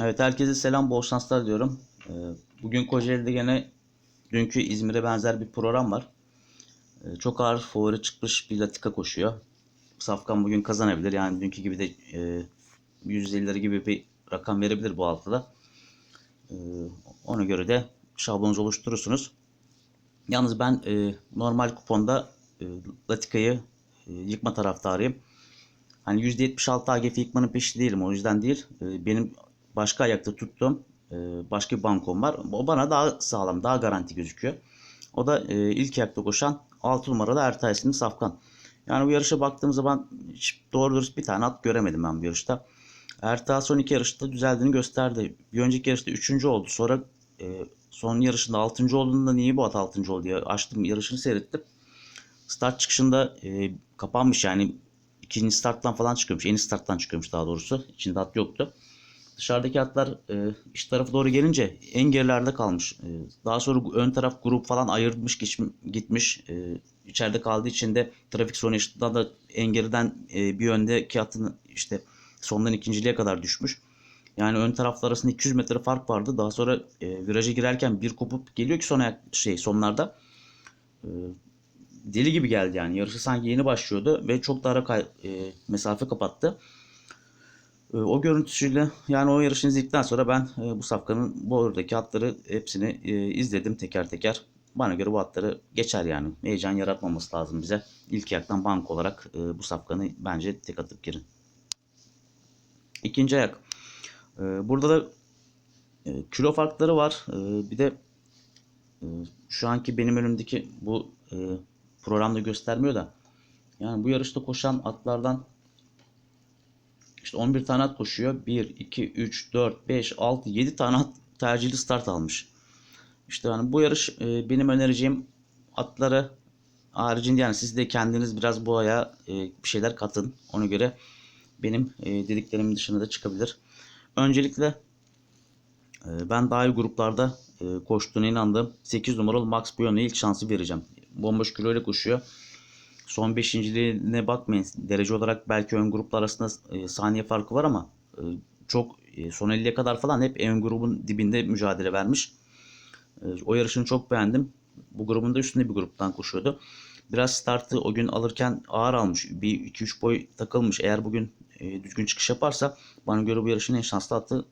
Evet herkese selam bol şanslar diyorum. Ee, Bugün Kocaeli'de gene dünkü İzmir'e benzer bir program var. Ee, Çok ağır favori çıkmış bir latika koşuyor. Safkan bugün kazanabilir. Yani dünkü gibi de e, 150'leri gibi bir rakam verebilir bu altıda. Ee, Ona göre de şablonunuzu oluşturursunuz. Yalnız ben e, normal kuponda e, latikayı e, yıkma taraftarıyım. Hani %76 AGF yıkmanın peşi değilim. O yüzden değil. Benim başka ayakta tuttuğum e, başka bir bankom var. O bana daha sağlam, daha garanti gözüküyor. O da e, ilk ayakta koşan 6 numaralı Ertay isimli Safkan. Yani bu yarışa baktığım zaman hiç doğru dürüst bir tane at göremedim ben bu yarışta. Ertay son iki yarışta düzeldiğini gösterdi. Bir önceki yarışta 3. oldu. Sonra e, son yarışında 6. olduğunda niye bu at 6. oldu diye açtım yarışını seyrettim. Start çıkışında kapanmış yani ikinci starttan falan çıkıyormuş. En starttan çıkıyormuş daha doğrusu. İçinde at yoktu. Dışarıdaki atlar e, iç tarafa doğru gelince en gerilerde kalmış. E, daha sonra ön taraf grup falan ayırmış gitmiş. E, içeride kaldığı için de trafik son eşitliğinde da en geriden e, bir öndeki atın işte sondan ikinciliğe kadar düşmüş. Yani ön taraflar arasında 200 metre fark vardı. Daha sonra e, viraja girerken bir kopup geliyor ki son ayak, şey sonlarda. E, deli gibi geldi yani. Yarışı sanki yeni başlıyordu ve çok daha ara e, mesafe kapattı. E, o görüntüsüyle yani o yarışını izledikten sonra ben e, bu safkanın bu oradaki atları hepsini e, izledim teker teker. Bana göre bu atları geçer yani. Heyecan yaratmaması lazım bize. İlk ayaktan bank olarak e, bu safkanı bence tek atıp girin. İkinci ayak. Burada da kilo farkları var. Bir de şu anki benim önümdeki bu programda göstermiyor da yani bu yarışta koşan atlardan işte 11 tane at koşuyor. 1, 2, 3, 4, 5, 6, 7 tane at tercihli start almış. İşte yani bu yarış e, benim önereceğim atları haricinde yani siz de kendiniz biraz bu aya e, bir şeyler katın. Ona göre benim e, dediklerimin dışına da çıkabilir. Öncelikle e, ben daha iyi gruplarda e, koştuğuna inandığım 8 numaralı Max Biona'ya ilk şansı vereceğim. Bomboş kiloyla koşuyor. Son beşinciliğine bakmayın. Derece olarak belki ön gruplar arasında e, saniye farkı var ama e, çok e, son 50'ye kadar falan hep ön grubun dibinde mücadele vermiş. E, o yarışını çok beğendim. Bu grubun da üstünde bir gruptan koşuyordu. Biraz startı o gün alırken ağır almış. Bir 2-3 boy takılmış. Eğer bugün e, düzgün çıkış yaparsa bana göre bu yarışın en şanslı atı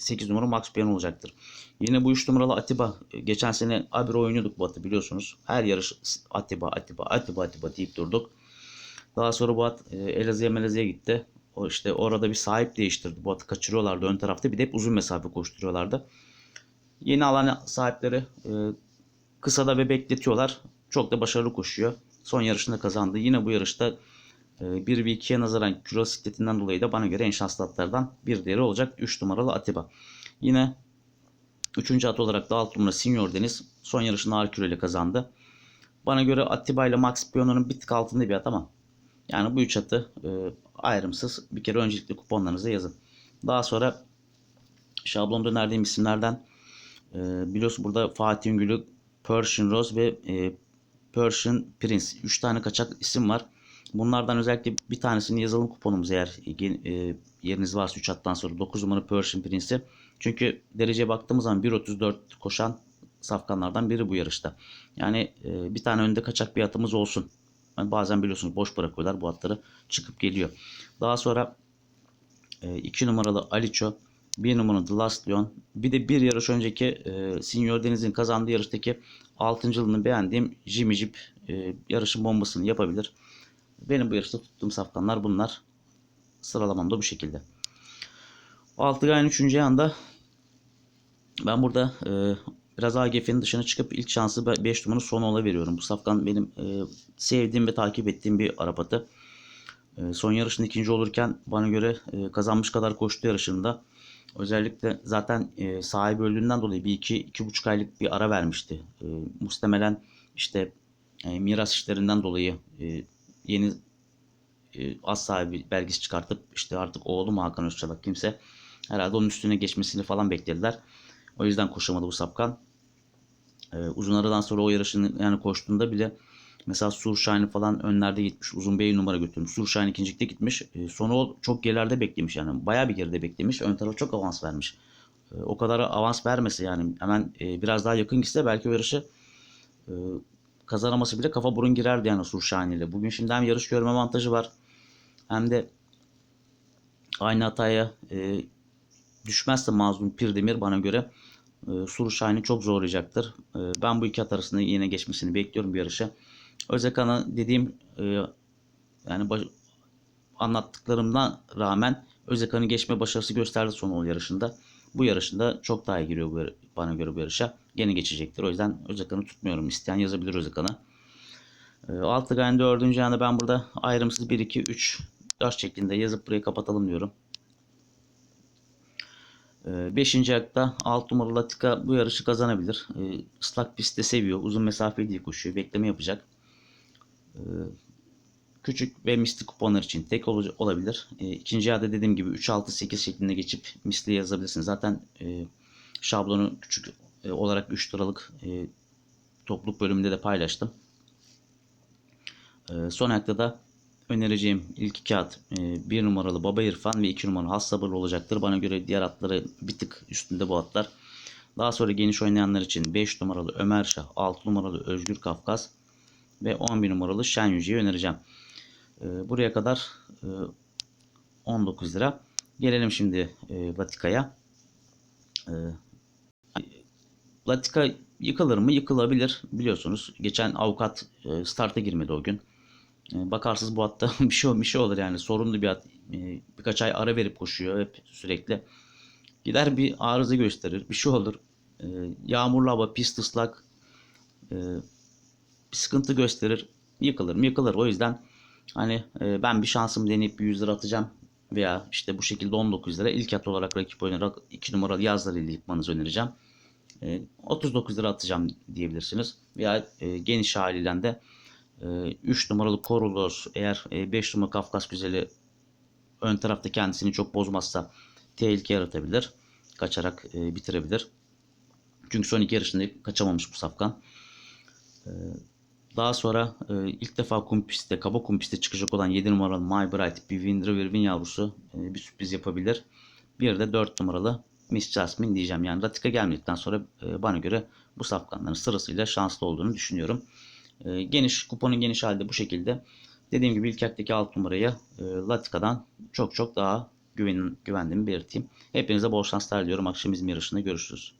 8 numara Max Pian olacaktır. Yine bu 3 numaralı Atiba. e, Geçen sene Abir oynuyorduk bu atı biliyorsunuz. Her yarış Atiba, Atiba, Atiba, Atiba deyip durduk. Daha sonra bu at e, Elazığ'a Melazığ'a gitti. O işte orada bir sahip değiştirdi. Bu atı kaçırıyorlardı ön tarafta. Bir de hep uzun mesafe koşturuyorlardı. Yeni alan sahipleri e, kısada ve bekletiyorlar. Çok da başarılı koşuyor. Son yarışında kazandı. Yine bu yarışta 1 ve 2'ye nazaran kilo sikletinden dolayı da bana göre en şanslı atlardan bir diğeri olacak. 3 numaralı Atiba. Yine Üçüncü at olarak da 6 numara Senior Deniz son yarışını ağır küreyle kazandı. Bana göre Atiba ile Max Pion'un bir tık altında bir at ama yani bu üç atı e, ayrımsız bir kere öncelikle kuponlarınıza yazın. Daha sonra şablonda önerdiğim isimlerden e, biliyorsun burada Fatih Üngül'ü, Persian Rose ve e, Persian Prince. 3 tane kaçak isim var. Bunlardan özellikle bir tanesini yazalım kuponumuza eğer e, yeriniz varsa 3 attan sonra 9 numara Persian Prince'i. Çünkü dereceye baktığımız zaman 1.34 koşan safkanlardan biri bu yarışta. Yani e, bir tane önde kaçak bir atımız olsun. Yani bazen biliyorsunuz boş bırakıyorlar bu atları çıkıp geliyor. Daha sonra 2 e, numaralı Aliço, 1 numaralı The Last Lion, bir de bir yarış önceki e, Senior Deniz'in kazandığı yarıştaki 6. yılını beğendiğim Jimmy Jeep e, yarışın bombasını yapabilir. Benim bu yarışta tuttuğum safkanlar bunlar. Sıralamam da bu şekilde. 6 ayın 3. yanda ben burada e, biraz AGF'nin dışına çıkıp ilk şansı 5 numara son ola veriyorum. Bu safkan benim e, sevdiğim ve takip ettiğim bir arapatı. E, son yarışın ikinci olurken bana göre e, kazanmış kadar koştu yarışında. Özellikle zaten e, sahibi öldüğünden dolayı bir iki, iki buçuk aylık bir ara vermişti. E, muhtemelen işte e, miras işlerinden dolayı e, yeni e, az sahibi belgesi çıkartıp işte artık oğlu mu Hakan Özçalak kimse herhalde onun üstüne geçmesini falan beklediler. O yüzden koşamadı bu sapkan. E, uzun aradan sonra o yarışını yani koştuğunda bile Mesela Surşahin falan önlerde gitmiş. Uzun Bey numara götürmüş. Surşahin ikincilikte gitmiş. E, sonra çok gerilerde beklemiş yani. Bayağı bir geride beklemiş. Ön tarafa çok avans vermiş. E, o kadar avans vermese yani hemen e, biraz daha yakın gitse belki o yarışı e, kazanaması bile kafa burun girerdi yani Surşahin ile. Bugün şimdi hem yarış görme avantajı var. Hem de aynı hataya e, düşmezse Mazlum Pirdemir bana göre e, Suru Şahin'i çok zorlayacaktır. E, ben bu iki at arasında yine geçmesini bekliyorum bir yarışa. Özdekan'ı dediğim e, yani baş- anlattıklarımdan rağmen Özdekan'ın geçme başarısı gösterdi son ol yarışında. Bu yarışında çok daha iyi giriyor bu, bana göre bu yarışa. Gene geçecektir. O yüzden Özdekan'ı tutmuyorum. İsteyen yazabilir Özdekan'a. E, altı gayen dördüncü yana ben burada ayrımsız 1, 2, 3, 4 şeklinde yazıp burayı kapatalım diyorum. Ee, Beşinci ayakta 6 numaralı Latika bu yarışı kazanabilir. Ee, Islak pistte seviyor. Uzun mesafeli değil koşuyor. Bekleme yapacak. Ee, Küçük ve misli kuponlar için tek ol- olabilir. Ee, İkinci ayakta dediğim gibi 3, 6, 8 şeklinde geçip misli yazabilirsiniz. Zaten e, şablonu küçük e, olarak 3 liralık e, topluluk bölümünde de paylaştım. Ee, Son ayakta da önereceğim ilk iki at 1 numaralı Baba İrfan ve 2 numaralı Has Sabırlı olacaktır. Bana göre diğer atları bir tık üstünde bu atlar. Daha sonra geniş oynayanlar için 5 numaralı Ömer Şah, 6 numaralı Özgür Kafkas ve 11 numaralı Şen Yüce'yi önereceğim. Ee, Buraya kadar e, 19 lira. Gelelim şimdi e, Latika'ya. Ee, Latika yıkılır mı? Yıkılabilir. Biliyorsunuz geçen avukat e, starta girmedi o gün. E, Bakarsınız bu hatta bir şey bir şey olur yani sorunlu bir at. E, Birkaç ay ara verip koşuyor hep sürekli. Gider bir arıza gösterir. Bir şey olur. E, Yağmurlu hava, pist ıslak. e, Bir sıkıntı gösterir. Yıkılır mı? Yıkılır. O yüzden hani ben bir şansım deneyip bir 100 lira atacağım. Veya işte bu şekilde 19 lira ilk at olarak rakip oynayarak 2 numaralı yazları ile yıkmanızı önereceğim. E, 39 lira atacağım diyebilirsiniz. Veya e, geniş haliyle de 3 numaralı Korulos eğer 5 numaralı Kafkas Güzeli ön tarafta kendisini çok bozmazsa tehlike yaratabilir. Kaçarak e, bitirebilir. Çünkü son iki yarışında kaçamamış bu safkan. E, Daha sonra e, ilk defa kum pistte, kaba kum pistte çıkacak olan 7 numaralı My Bright bir Wind River Win yavrusu e, bir sürpriz yapabilir. Bir de 4 numaralı Jasmine diyeceğim. Yani Ratika gelmedikten sonra e, bana göre bu safkanların sırasıyla şanslı olduğunu düşünüyorum. E, geniş, kuponun geniş halde bu şekilde. Dediğim gibi ilk ayaktaki 6 numarayı e, Latika'dan çok çok daha güven, güvendiğimi belirteyim. Hepinize bol şanslar diliyorum. Akşam İzmir yarışında görüşürüz.